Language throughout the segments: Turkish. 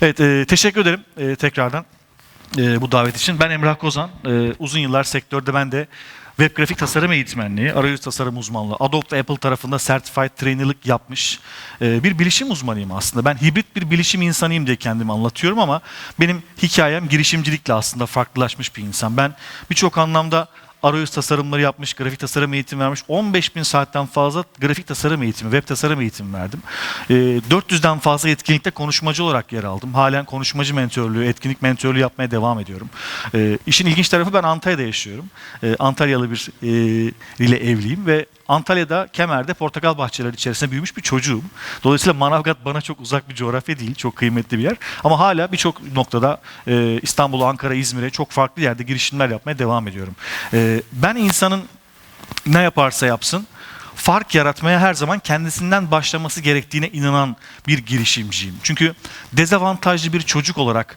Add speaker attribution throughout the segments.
Speaker 1: Evet, e, teşekkür ederim e, tekrardan e, bu davet için. Ben Emrah Kozan. E, uzun yıllar sektörde ben de web grafik tasarım eğitmenliği, arayüz tasarım uzmanlığı, Adobe Apple tarafında Certified Trainer'lık yapmış e, bir bilişim uzmanıyım aslında. Ben hibrit bir bilişim insanıyım diye kendimi anlatıyorum ama benim hikayem girişimcilikle aslında farklılaşmış bir insan. Ben birçok anlamda arayüz tasarımları yapmış, grafik tasarım eğitimi vermiş. 15 bin saatten fazla grafik tasarım eğitimi, web tasarım eğitimi verdim. E, 400'den fazla etkinlikte konuşmacı olarak yer aldım. Halen konuşmacı mentörlüğü, etkinlik mentörlüğü yapmaya devam ediyorum. E, işin ilginç tarafı ben Antalya'da yaşıyorum. E, Antalyalı bir e, ile evliyim ve Antalya'da Kemer'de portakal bahçeleri içerisinde büyümüş bir çocuğum. Dolayısıyla Manavgat bana çok uzak bir coğrafya değil, çok kıymetli bir yer. Ama hala birçok noktada e, İstanbul, Ankara, İzmir'e çok farklı yerde girişimler yapmaya devam ediyorum. E, ben insanın ne yaparsa yapsın fark yaratmaya her zaman kendisinden başlaması gerektiğine inanan bir girişimciyim. Çünkü dezavantajlı bir çocuk olarak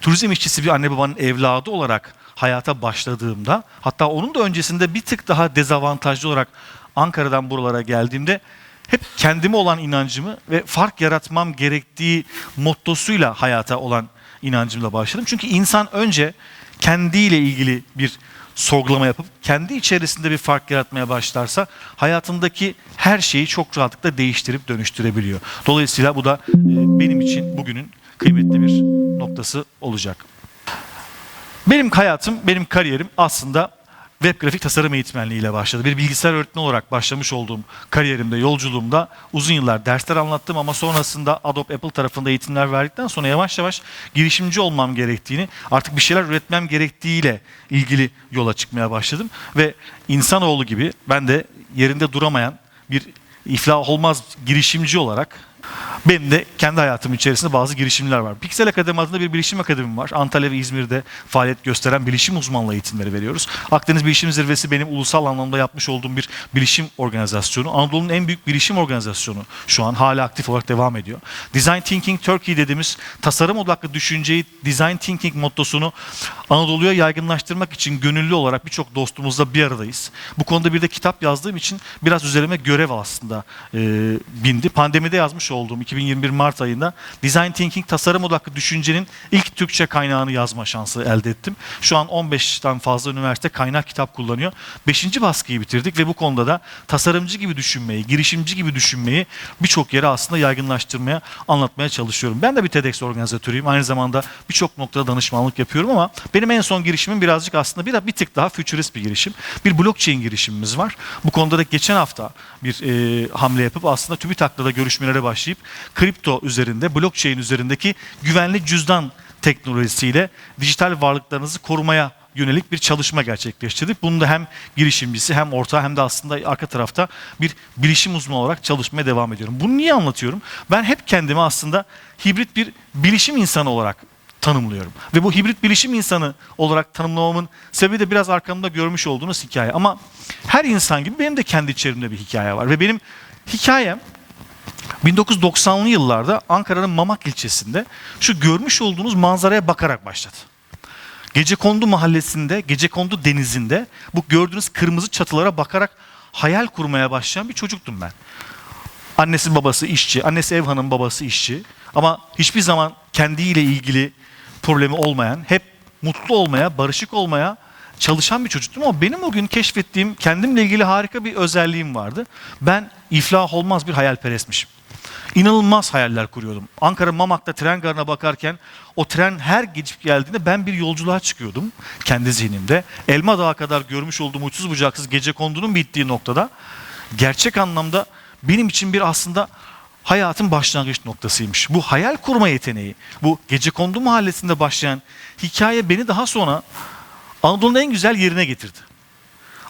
Speaker 1: turizm işçisi bir anne babanın evladı olarak hayata başladığımda hatta onun da öncesinde bir tık daha dezavantajlı olarak Ankara'dan buralara geldiğimde hep kendime olan inancımı ve fark yaratmam gerektiği mottosuyla hayata olan inancımla başladım. Çünkü insan önce kendiyle ilgili bir sorgulama yapıp kendi içerisinde bir fark yaratmaya başlarsa hayatındaki her şeyi çok rahatlıkla değiştirip dönüştürebiliyor. Dolayısıyla bu da e, benim için bugünün kıymetli bir noktası olacak. Benim hayatım, benim kariyerim aslında web grafik tasarım eğitmenliği ile başladı. Bir bilgisayar öğretmeni olarak başlamış olduğum kariyerimde, yolculuğumda uzun yıllar dersler anlattım ama sonrasında Adobe Apple tarafında eğitimler verdikten sonra yavaş yavaş girişimci olmam gerektiğini, artık bir şeyler üretmem gerektiğiyle ilgili yola çıkmaya başladım. Ve insanoğlu gibi ben de yerinde duramayan bir iflah olmaz girişimci olarak benim de kendi hayatım içerisinde bazı girişimler var. Pixel Akademi adında bir bilişim akademim var. Antalya ve İzmir'de faaliyet gösteren bilişim uzmanlığı eğitimleri veriyoruz. Akdeniz Bilişim Zirvesi benim ulusal anlamda yapmış olduğum bir bilişim organizasyonu. Anadolu'nun en büyük bilişim organizasyonu şu an hala aktif olarak devam ediyor. Design Thinking Turkey dediğimiz tasarım odaklı düşünceyi, Design Thinking mottosunu Anadolu'ya yaygınlaştırmak için gönüllü olarak birçok dostumuzla bir aradayız. Bu konuda bir de kitap yazdığım için biraz üzerime görev aslında e, bindi. Pandemide yazmış olduğum 2021 Mart ayında Design Thinking tasarım odaklı düşüncenin ilk Türkçe kaynağını yazma şansı elde ettim. Şu an 15'ten fazla üniversite kaynak kitap kullanıyor. 5. baskıyı bitirdik ve bu konuda da tasarımcı gibi düşünmeyi, girişimci gibi düşünmeyi birçok yere aslında yaygınlaştırmaya, anlatmaya çalışıyorum. Ben de bir TEDx organizatörüyüm. Aynı zamanda birçok noktada danışmanlık yapıyorum ama benim en son girişimim birazcık aslında bir, bir tık daha futurist bir girişim. Bir blockchain girişimimiz var. Bu konuda da geçen hafta bir e, hamle yapıp aslında TÜBİTAK'la da görüşmelere başlayıp kripto üzerinde, blockchain üzerindeki güvenli cüzdan teknolojisiyle dijital varlıklarınızı korumaya yönelik bir çalışma gerçekleştirdik. Bunu da hem girişimcisi hem ortağı hem de aslında arka tarafta bir bilişim uzmanı olarak çalışmaya devam ediyorum. Bunu niye anlatıyorum? Ben hep kendimi aslında hibrit bir bilişim insanı olarak tanımlıyorum. Ve bu hibrit bilişim insanı olarak tanımlamamın sebebi de biraz arkamda görmüş olduğunuz hikaye. Ama her insan gibi benim de kendi içerimde bir hikaye var. Ve benim hikayem 1990'lı yıllarda Ankara'nın Mamak ilçesinde şu görmüş olduğunuz manzaraya bakarak başladı. Gecekondu mahallesinde, Gecekondu denizinde bu gördüğünüz kırmızı çatılara bakarak hayal kurmaya başlayan bir çocuktum ben. Annesi babası işçi, annesi ev hanım babası işçi ama hiçbir zaman kendiyle ilgili problemi olmayan, hep mutlu olmaya, barışık olmaya çalışan bir çocuktum ama benim o gün keşfettiğim kendimle ilgili harika bir özelliğim vardı. Ben iflah olmaz bir hayalperestmişim. İnanılmaz hayaller kuruyordum. Ankara Mamak'ta tren garına bakarken o tren her geçip geldiğinde ben bir yolculuğa çıkıyordum kendi zihnimde. Elma Dağı kadar görmüş olduğum uçsuz bucaksız gece kondunun bittiği noktada gerçek anlamda benim için bir aslında hayatın başlangıç noktasıymış. Bu hayal kurma yeteneği, bu gece kondu mahallesinde başlayan hikaye beni daha sonra Anadolu'nun en güzel yerine getirdi.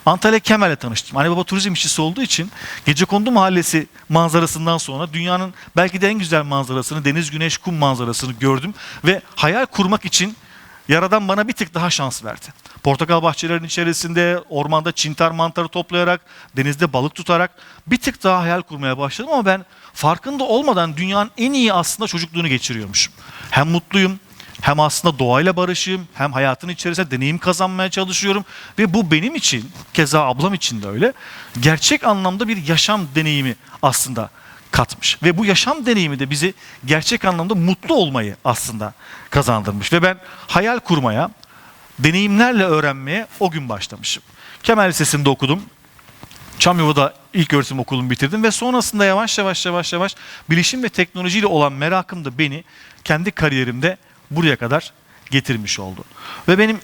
Speaker 1: Antalya Kemal'le tanıştım. Anne baba turizm işçisi olduğu için Gecekondu Mahallesi manzarasından sonra dünyanın belki de en güzel manzarasını, deniz, güneş, kum manzarasını gördüm ve hayal kurmak için Yaradan bana bir tık daha şans verdi. Portakal bahçelerinin içerisinde, ormanda çintar mantarı toplayarak, denizde balık tutarak bir tık daha hayal kurmaya başladım ama ben farkında olmadan dünyanın en iyi aslında çocukluğunu geçiriyormuşum. Hem mutluyum, Hem aslında doğayla barışığım, hem hayatın içerisinde deneyim kazanmaya çalışıyorum ve bu benim için, keza ablam için de öyle, gerçek anlamda bir yaşam deneyimi aslında katmış. Ve bu yaşam deneyimi de bizi gerçek anlamda mutlu olmayı aslında kazandırmış. Ve ben hayal kurmaya, deneyimlerle öğrenmeye o gün başlamışım. Kemal Lisesi'nde okudum. Çamyova'da ilk öğretim okulumu bitirdim ve sonrasında yavaş yavaş yavaş yavaş bilişim ve teknolojiyle olan merakım da beni kendi kariyerimde buraya kadar getirmiş oldu. Ve benim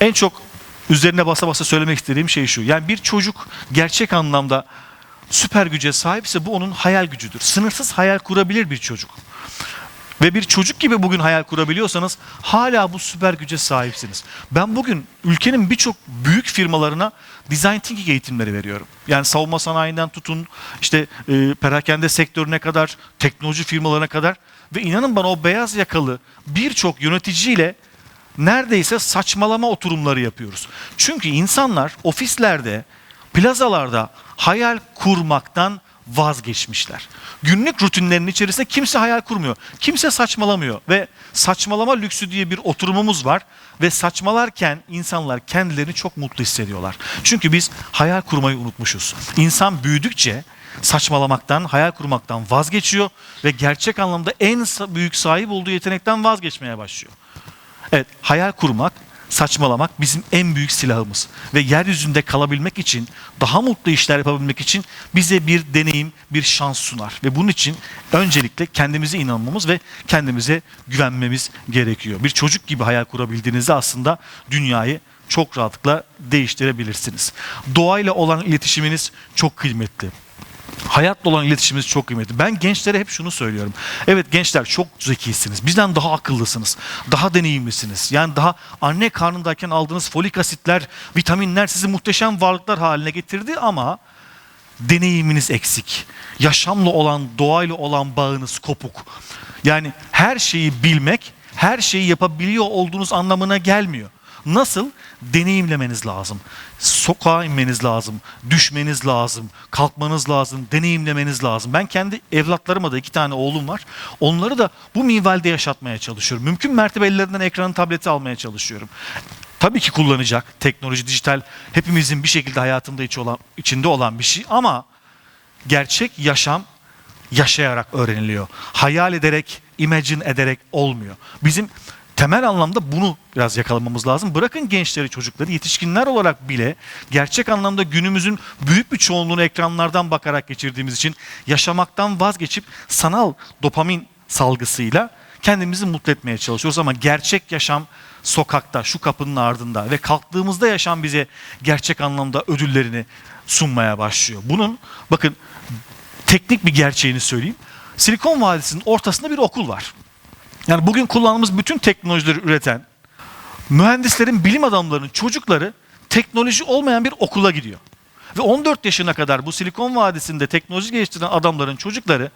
Speaker 1: en çok üzerine basa basa söylemek istediğim şey şu. Yani bir çocuk gerçek anlamda süper güce sahipse bu onun hayal gücüdür. Sınırsız hayal kurabilir bir çocuk. Ve bir çocuk gibi bugün hayal kurabiliyorsanız hala bu süper güce sahipsiniz. Ben bugün ülkenin birçok büyük firmalarına design thinking eğitimleri veriyorum. Yani savunma sanayinden tutun işte e, perakende sektörüne kadar, teknoloji firmalarına kadar ve inanın bana o beyaz yakalı birçok yöneticiyle neredeyse saçmalama oturumları yapıyoruz. Çünkü insanlar ofislerde, plazalarda hayal kurmaktan vazgeçmişler. Günlük rutinlerinin içerisinde kimse hayal kurmuyor. Kimse saçmalamıyor ve saçmalama lüksü diye bir oturumumuz var ve saçmalarken insanlar kendilerini çok mutlu hissediyorlar. Çünkü biz hayal kurmayı unutmuşuz. İnsan büyüdükçe saçmalamaktan, hayal kurmaktan vazgeçiyor ve gerçek anlamda en büyük sahip olduğu yetenekten vazgeçmeye başlıyor. Evet, hayal kurmak, saçmalamak bizim en büyük silahımız. Ve yeryüzünde kalabilmek için, daha mutlu işler yapabilmek için bize bir deneyim, bir şans sunar. Ve bunun için öncelikle kendimize inanmamız ve kendimize güvenmemiz gerekiyor. Bir çocuk gibi hayal kurabildiğinizde aslında dünyayı çok rahatlıkla değiştirebilirsiniz. Doğayla olan iletişiminiz çok kıymetli. Hayatla olan iletişimimiz çok kıymetli. Ben gençlere hep şunu söylüyorum. Evet gençler çok zekisiniz. Bizden daha akıllısınız. Daha deneyimlisiniz. Yani daha anne karnındayken aldığınız folik asitler, vitaminler sizi muhteşem varlıklar haline getirdi ama deneyiminiz eksik. Yaşamla olan, doğayla olan bağınız kopuk. Yani her şeyi bilmek, her şeyi yapabiliyor olduğunuz anlamına gelmiyor. Nasıl? Deneyimlemeniz lazım. Sokağa inmeniz lazım. Düşmeniz lazım. Kalkmanız lazım. Deneyimlemeniz lazım. Ben kendi evlatlarıma da iki tane oğlum var. Onları da bu minvalde yaşatmaya çalışıyorum. Mümkün mertebe ellerinden ekranı tableti almaya çalışıyorum. Tabii ki kullanacak. Teknoloji, dijital hepimizin bir şekilde hayatında içi olan, içinde olan bir şey ama gerçek yaşam yaşayarak öğreniliyor. Hayal ederek, imagine ederek olmuyor. Bizim temel anlamda bunu biraz yakalamamız lazım. Bırakın gençleri, çocukları, yetişkinler olarak bile gerçek anlamda günümüzün büyük bir çoğunluğunu ekranlardan bakarak geçirdiğimiz için yaşamaktan vazgeçip sanal dopamin salgısıyla kendimizi mutlu etmeye çalışıyoruz ama gerçek yaşam sokakta, şu kapının ardında ve kalktığımızda yaşam bize gerçek anlamda ödüllerini sunmaya başlıyor. Bunun bakın teknik bir gerçeğini söyleyeyim. Silikon Vadisi'nin ortasında bir okul var. Yani bugün kullandığımız bütün teknolojileri üreten mühendislerin, bilim adamlarının çocukları teknoloji olmayan bir okula gidiyor. Ve 14 yaşına kadar bu Silikon Vadisi'nde teknoloji geliştiren adamların çocukları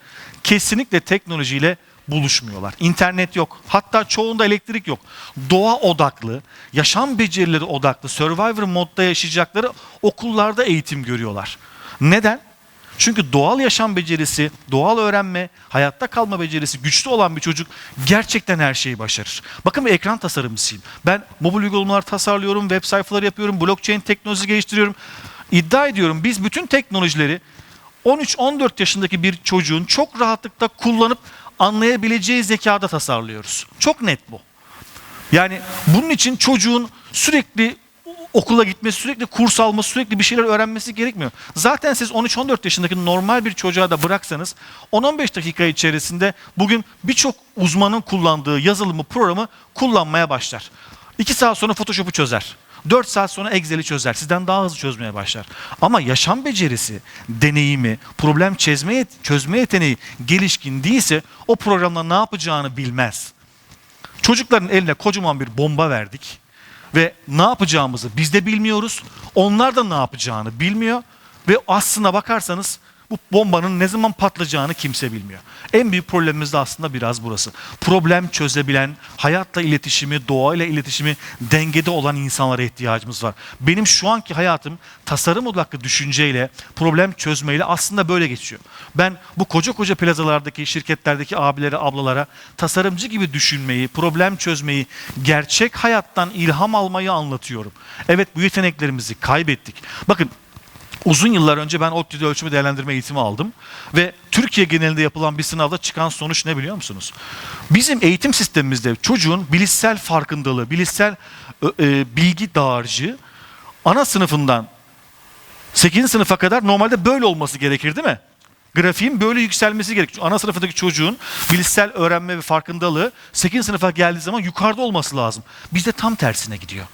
Speaker 1: kesinlikle teknolojiyle buluşmuyorlar. İnternet yok. Hatta çoğunda elektrik yok. Doğa odaklı, yaşam becerileri odaklı, survivor modda yaşayacakları okullarda eğitim görüyorlar. Neden? Çünkü doğal yaşam becerisi, doğal öğrenme, hayatta kalma becerisi güçlü olan bir çocuk gerçekten her şeyi başarır. Bakın bir ekran tasarımcısıyım. Ben mobil uygulamalar tasarlıyorum, web sayfaları yapıyorum, blockchain teknolojisi geliştiriyorum. İddia ediyorum biz bütün teknolojileri 13-14 yaşındaki bir çocuğun çok rahatlıkla kullanıp anlayabileceği zekada tasarlıyoruz. Çok net bu. Yani bunun için çocuğun sürekli okula gitmesi, sürekli kurs alması, sürekli bir şeyler öğrenmesi gerekmiyor. Zaten siz 13-14 yaşındaki normal bir çocuğa da bıraksanız 10-15 dakika içerisinde bugün birçok uzmanın kullandığı yazılımı, programı kullanmaya başlar. 2 saat sonra Photoshop'u çözer. 4 saat sonra Excel'i çözer. Sizden daha hızlı çözmeye başlar. Ama yaşam becerisi, deneyimi, problem çözme, çözme yeteneği gelişkin değilse o programla ne yapacağını bilmez. Çocukların eline kocaman bir bomba verdik ve ne yapacağımızı biz de bilmiyoruz. Onlar da ne yapacağını bilmiyor Ve aslına bakarsanız bu bombanın ne zaman patlayacağını kimse bilmiyor. En büyük problemimiz de aslında biraz burası. Problem çözebilen, hayatla iletişimi, doğayla iletişimi dengede olan insanlara ihtiyacımız var. Benim şu anki hayatım tasarım odaklı düşünceyle, problem çözmeyle aslında böyle geçiyor. Ben bu koca koca plazalardaki, şirketlerdeki abilere, ablalara tasarımcı gibi düşünmeyi, problem çözmeyi, gerçek hayattan ilham almayı anlatıyorum. Evet bu yeteneklerimizi kaybettik. Bakın Uzun yıllar önce ben ODTÜ'de ölçümü değerlendirme eğitimi aldım ve Türkiye genelinde yapılan bir sınavda çıkan sonuç ne biliyor musunuz? Bizim eğitim sistemimizde çocuğun bilişsel farkındalığı, bilişsel e, bilgi dağarcığı ana sınıfından 8. sınıfa kadar normalde böyle olması gerekir değil mi? Grafiğin böyle yükselmesi gerekir. Ana sınıfındaki çocuğun bilişsel öğrenme ve farkındalığı 8. sınıfa geldiği zaman yukarıda olması lazım. Bizde tam tersine gidiyor.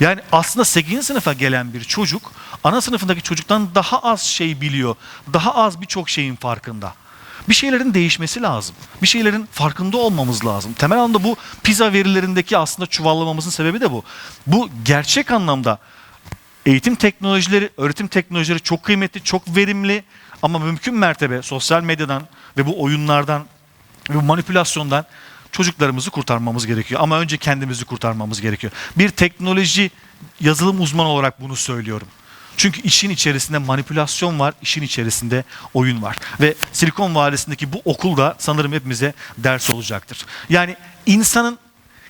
Speaker 1: Yani aslında 8. sınıfa gelen bir çocuk ana sınıfındaki çocuktan daha az şey biliyor. Daha az birçok şeyin farkında. Bir şeylerin değişmesi lazım. Bir şeylerin farkında olmamız lazım. Temel anlamda bu pizza verilerindeki aslında çuvallamamızın sebebi de bu. Bu gerçek anlamda eğitim teknolojileri, öğretim teknolojileri çok kıymetli, çok verimli ama mümkün mertebe sosyal medyadan ve bu oyunlardan ve bu manipülasyondan çocuklarımızı kurtarmamız gerekiyor. Ama önce kendimizi kurtarmamız gerekiyor. Bir teknoloji yazılım uzmanı olarak bunu söylüyorum. Çünkü işin içerisinde manipülasyon var, işin içerisinde oyun var. Ve Silikon Vadisi'ndeki bu okul da sanırım hepimize ders olacaktır. Yani insanın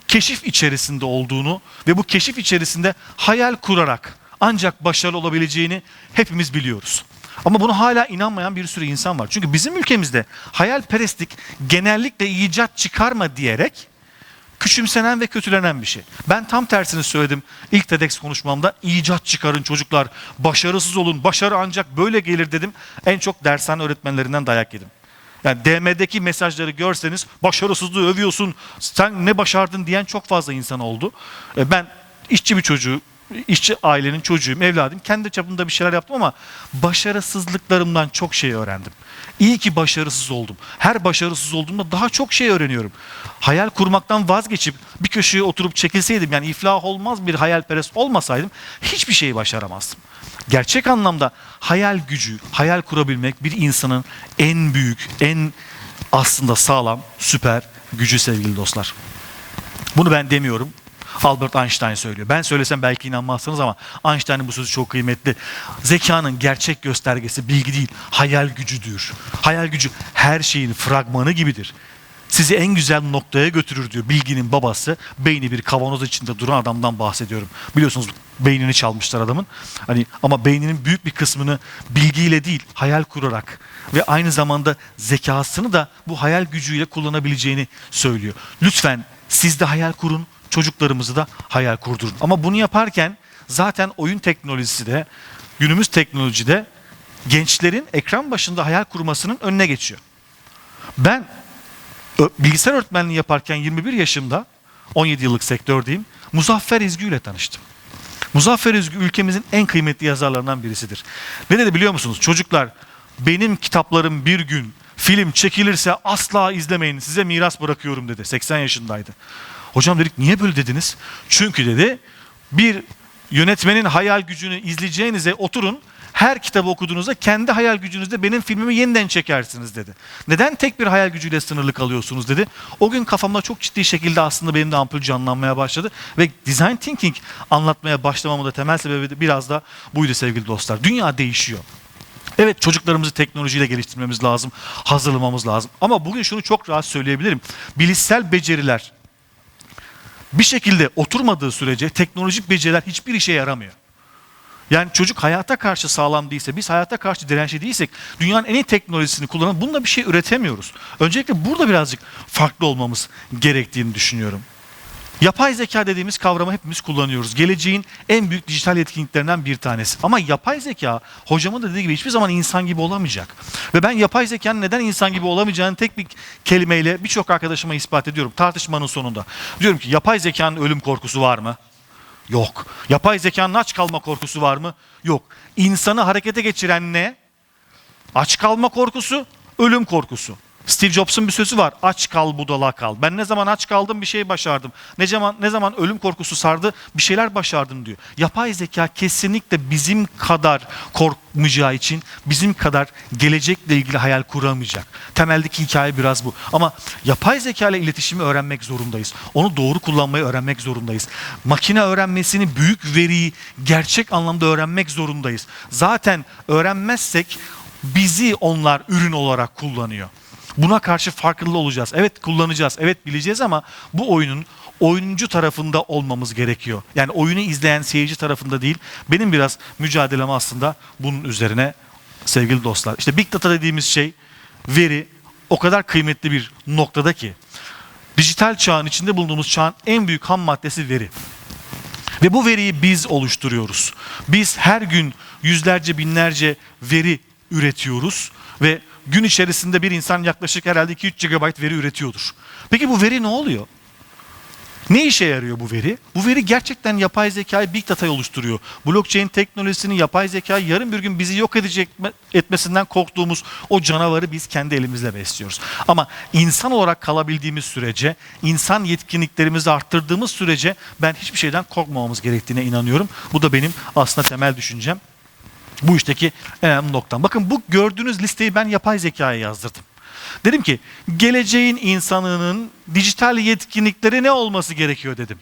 Speaker 1: keşif içerisinde olduğunu ve bu keşif içerisinde hayal kurarak ancak başarılı olabileceğini hepimiz biliyoruz. Ama bunu hala inanmayan bir sürü insan var. Çünkü bizim ülkemizde hayalperestlik genellikle icat çıkarma diyerek küçümsenen ve kötülenen bir şey. Ben tam tersini söyledim ilk TEDx konuşmamda. icat çıkarın çocuklar, başarısız olun, başarı ancak böyle gelir dedim. En çok dershane öğretmenlerinden dayak yedim. Yani DM'deki mesajları görseniz başarısızlığı övüyorsun, sen ne başardın diyen çok fazla insan oldu. E, Ben işçi bir çocuğu, işçi ailenin çocuğuyum, evladım. Kendi çapımda bir şeyler yaptım ama başarısızlıklarımdan çok şey öğrendim. İyi ki başarısız oldum. Her başarısız olduğumda daha çok şey öğreniyorum. Hayal kurmaktan vazgeçip bir köşeye oturup çekilseydim yani iflah olmaz bir hayalperest olmasaydım hiçbir şeyi başaramazdım. Gerçek anlamda hayal gücü, hayal kurabilmek bir insanın en büyük, en aslında sağlam, süper gücü sevgili dostlar. Bunu ben demiyorum. Albert Einstein söylüyor. Ben söylesem belki inanmazsınız ama Einstein'ın bu sözü çok kıymetli. Zekanın gerçek göstergesi bilgi değil, hayal gücüdür. Hayal gücü her şeyin fragmanı gibidir. Sizi en güzel noktaya götürür diyor bilginin babası. Beyni bir kavanoz içinde duran adamdan bahsediyorum. Biliyorsunuz beynini çalmışlar adamın. Hani ama beyninin büyük bir kısmını bilgiyle değil, hayal kurarak ve aynı zamanda zekasını da bu hayal gücüyle kullanabileceğini söylüyor. Lütfen siz de hayal kurun, çocuklarımızı da hayal kurdurun. Ama bunu yaparken zaten oyun teknolojisi de günümüz teknolojide gençlerin ekran başında hayal kurmasının önüne geçiyor. Ben bilgisayar öğretmenliği yaparken 21 yaşımda 17 yıllık sektördeyim. Muzaffer İzgü ile tanıştım. Muzaffer İzgü ülkemizin en kıymetli yazarlarından birisidir. Ne dedi biliyor musunuz? Çocuklar benim kitaplarım bir gün film çekilirse asla izlemeyin size miras bırakıyorum dedi. 80 yaşındaydı. Hocam dedik niye böyle dediniz? Çünkü dedi bir yönetmenin hayal gücünü izleyeceğinize oturun her kitabı okuduğunuzda kendi hayal gücünüzde benim filmimi yeniden çekersiniz dedi. Neden tek bir hayal gücüyle sınırlı kalıyorsunuz dedi. O gün kafamda çok ciddi şekilde aslında benim de ampul canlanmaya başladı. Ve design thinking anlatmaya başlamamın da temel sebebi de biraz da buydu sevgili dostlar. Dünya değişiyor. Evet çocuklarımızı teknolojiyle geliştirmemiz lazım, hazırlamamız lazım. Ama bugün şunu çok rahat söyleyebilirim. Bilişsel beceriler bir şekilde oturmadığı sürece teknolojik beceriler hiçbir işe yaramıyor. Yani çocuk hayata karşı sağlam değilse, biz hayata karşı dirençli değilsek dünyanın en iyi teknolojisini kullanıp bununla bir şey üretemiyoruz. Öncelikle burada birazcık farklı olmamız gerektiğini düşünüyorum. Yapay zeka dediğimiz kavramı hepimiz kullanıyoruz. Geleceğin en büyük dijital yetkinliklerinden bir tanesi. Ama yapay zeka hocamın da dediği gibi hiçbir zaman insan gibi olamayacak. Ve ben yapay zekanın neden insan gibi olamayacağını tek bir kelimeyle birçok arkadaşıma ispat ediyorum tartışmanın sonunda. Diyorum ki yapay zekanın ölüm korkusu var mı? Yok. Yapay zekanın aç kalma korkusu var mı? Yok. İnsanı harekete geçiren ne? Aç kalma korkusu, ölüm korkusu. Steve Jobs'un bir sözü var. Aç kal budala kal. Ben ne zaman aç kaldım bir şey başardım. Ne zaman ne zaman ölüm korkusu sardı bir şeyler başardım diyor. Yapay zeka kesinlikle bizim kadar korkmayacağı için bizim kadar gelecekle ilgili hayal kuramayacak. Temeldeki hikaye biraz bu. Ama yapay zeka ile iletişimi öğrenmek zorundayız. Onu doğru kullanmayı öğrenmek zorundayız. Makine öğrenmesini, büyük veriyi gerçek anlamda öğrenmek zorundayız. Zaten öğrenmezsek bizi onlar ürün olarak kullanıyor. Buna karşı farklı olacağız. Evet kullanacağız, evet bileceğiz ama bu oyunun oyuncu tarafında olmamız gerekiyor. Yani oyunu izleyen seyirci tarafında değil. Benim biraz mücadelem aslında bunun üzerine sevgili dostlar. İşte Big Data dediğimiz şey veri o kadar kıymetli bir noktada ki dijital çağın içinde bulunduğumuz çağın en büyük ham maddesi veri. Ve bu veriyi biz oluşturuyoruz. Biz her gün yüzlerce binlerce veri üretiyoruz ve gün içerisinde bir insan yaklaşık herhalde 2-3 GB veri üretiyordur. Peki bu veri ne oluyor? Ne işe yarıyor bu veri? Bu veri gerçekten yapay zekayı big data'yı oluşturuyor. Blockchain teknolojisini yapay zekayı yarın bir gün bizi yok edecek etmesinden korktuğumuz o canavarı biz kendi elimizle besliyoruz. Ama insan olarak kalabildiğimiz sürece, insan yetkinliklerimizi arttırdığımız sürece ben hiçbir şeyden korkmamamız gerektiğine inanıyorum. Bu da benim aslında temel düşüncem. Bu işteki önemli noktam. Bakın bu gördüğünüz listeyi ben yapay zekaya yazdırdım. Dedim ki geleceğin insanının dijital yetkinlikleri ne olması gerekiyor dedim.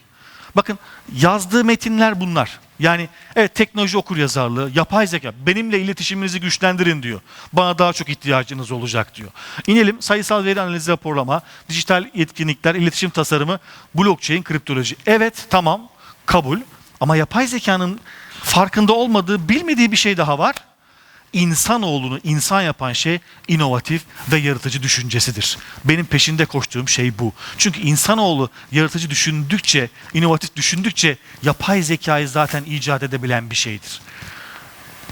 Speaker 1: Bakın yazdığı metinler bunlar. Yani evet teknoloji okur yazarlığı, yapay zeka benimle iletişiminizi güçlendirin diyor. Bana daha çok ihtiyacınız olacak diyor. İnelim sayısal veri analizi raporlama, dijital yetkinlikler, iletişim tasarımı, blockchain, kriptoloji. Evet tamam kabul ama yapay zekanın farkında olmadığı, bilmediği bir şey daha var. İnsanoğlunu insan yapan şey inovatif ve yaratıcı düşüncesidir. Benim peşinde koştuğum şey bu. Çünkü insanoğlu yaratıcı düşündükçe, inovatif düşündükçe yapay zekayı zaten icat edebilen bir şeydir.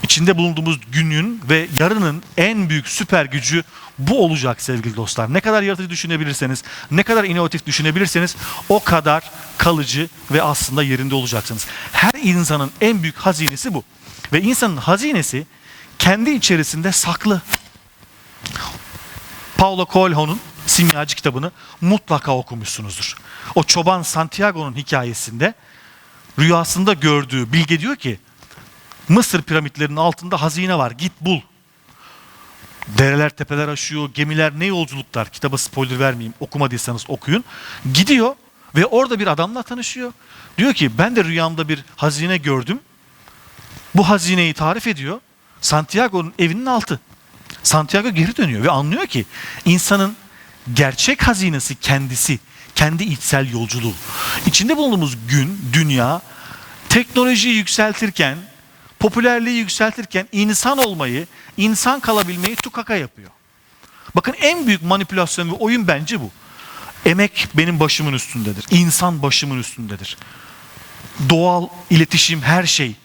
Speaker 1: İçinde bulunduğumuz günün ve yarının en büyük süper gücü bu olacak sevgili dostlar. Ne kadar yaratıcı düşünebilirseniz, ne kadar inovatif düşünebilirseniz o kadar kalıcı ve aslında yerinde olacaksınız. Her insanın en büyük hazinesi bu. Ve insanın hazinesi kendi içerisinde saklı. Paulo Coelho'nun Simyacı kitabını mutlaka okumuşsunuzdur. O çoban Santiago'nun hikayesinde rüyasında gördüğü bilge diyor ki Mısır piramitlerinin altında hazine var git bul. Dereler tepeler aşıyor, gemiler ne yolculuklar. Kitaba spoiler vermeyeyim okumadıysanız okuyun. Gidiyor ve orada bir adamla tanışıyor. Diyor ki ben de rüyamda bir hazine gördüm. Bu hazineyi tarif ediyor. Santiago'nun evinin altı. Santiago geri dönüyor ve anlıyor ki insanın gerçek hazinesi kendisi, kendi içsel yolculuğu. İçinde bulunduğumuz gün, dünya teknolojiyi yükseltirken, popülerliği yükseltirken insan olmayı, insan kalabilmeyi tukaka yapıyor. Bakın en büyük manipülasyon ve oyun bence bu. Emek benim başımın üstündedir. İnsan başımın üstündedir. Doğal iletişim her şey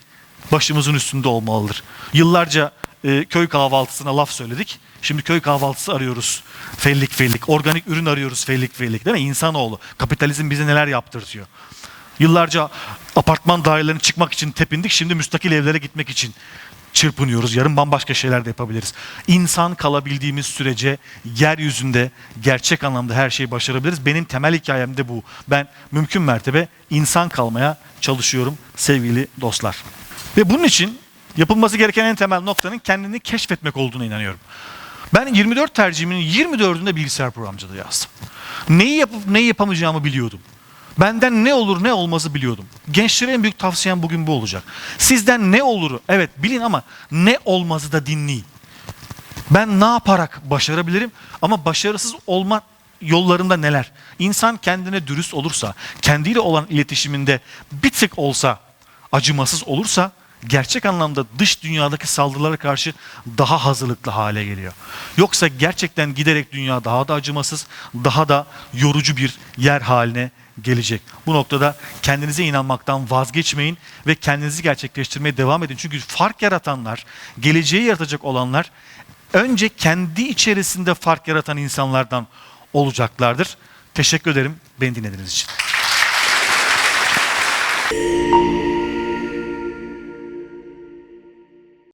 Speaker 1: başımızın üstünde olmalıdır. Yıllarca e, köy kahvaltısına laf söyledik. Şimdi köy kahvaltısı arıyoruz. Fellik fellik. Organik ürün arıyoruz fellik fellik. Değil mi? İnsanoğlu. Kapitalizm bize neler yaptırtıyor. Yıllarca apartman dairelerine çıkmak için tepindik. Şimdi müstakil evlere gitmek için çırpınıyoruz. Yarın bambaşka şeyler de yapabiliriz. İnsan kalabildiğimiz sürece yeryüzünde gerçek anlamda her şeyi başarabiliriz. Benim temel hikayem de bu. Ben mümkün mertebe insan kalmaya çalışıyorum sevgili dostlar. Ve bunun için yapılması gereken en temel noktanın kendini keşfetmek olduğuna inanıyorum. Ben 24 tercihimin 24'ünde bilgisayar programcılığı yazdım. Neyi yapıp neyi yapamayacağımı biliyordum. Benden ne olur ne olmazı biliyordum. Gençlere en büyük tavsiyem bugün bu olacak. Sizden ne olur evet bilin ama ne olmazı da dinleyin. Ben ne yaparak başarabilirim ama başarısız olma yollarında neler? İnsan kendine dürüst olursa, kendiyle olan iletişiminde bir tık olsa acımasız olursa gerçek anlamda dış dünyadaki saldırılara karşı daha hazırlıklı hale geliyor. Yoksa gerçekten giderek dünya daha da acımasız, daha da yorucu bir yer haline gelecek. Bu noktada kendinize inanmaktan vazgeçmeyin ve kendinizi gerçekleştirmeye devam edin. Çünkü fark yaratanlar, geleceği yaratacak olanlar önce kendi içerisinde fark yaratan insanlardan olacaklardır. Teşekkür ederim beni dinlediğiniz için.